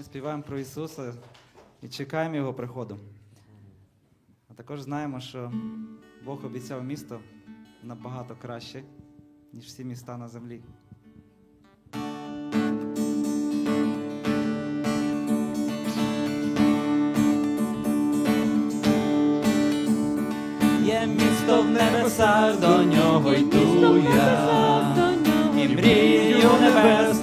Ми співаємо про Ісуса і чекаємо Його приходу. А також знаємо, що Бог обіцяв місто набагато краще, ніж всі міста на землі. Є місто в небесах, до нього йду я. І мрію небес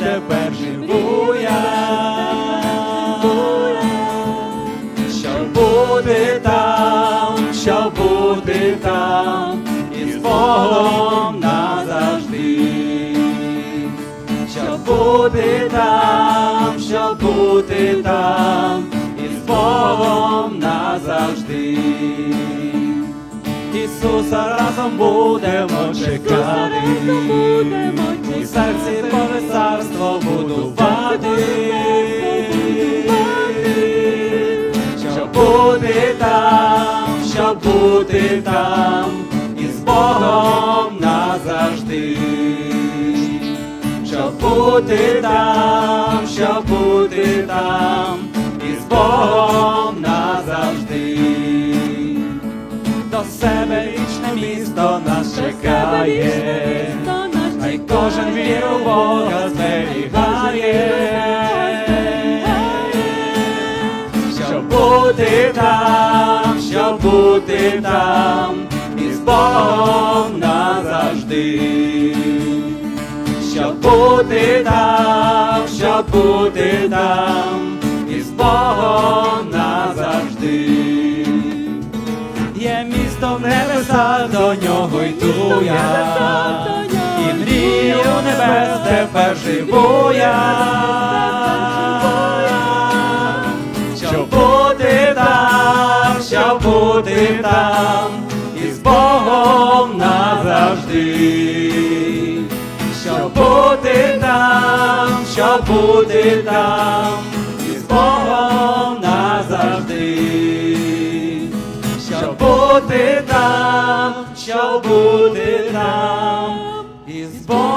Бути там, щоб бути там, і з Богом назавжди. Щоб бути там, щоб бути там, і з Богом назавжди. Ісуса разом будемо чекати, і серці Боже бути там, щоб бути там, і з Богом назавжди, щоб бути там, щоб бути там, і з Богом назавжди. До себе вічне місто нас чекає, хай кожен віру Бога бути там, щоб бути там, і з Богом назавжди, щоб бути там, щоб бути там, і з Богом назавжди. Є місто в небесах, до нього йду я, і мрію небес тепер живу я, бути там, щоб бути там, і з Богом назавжди. Щоб бути там, щоб бути там, і з Богом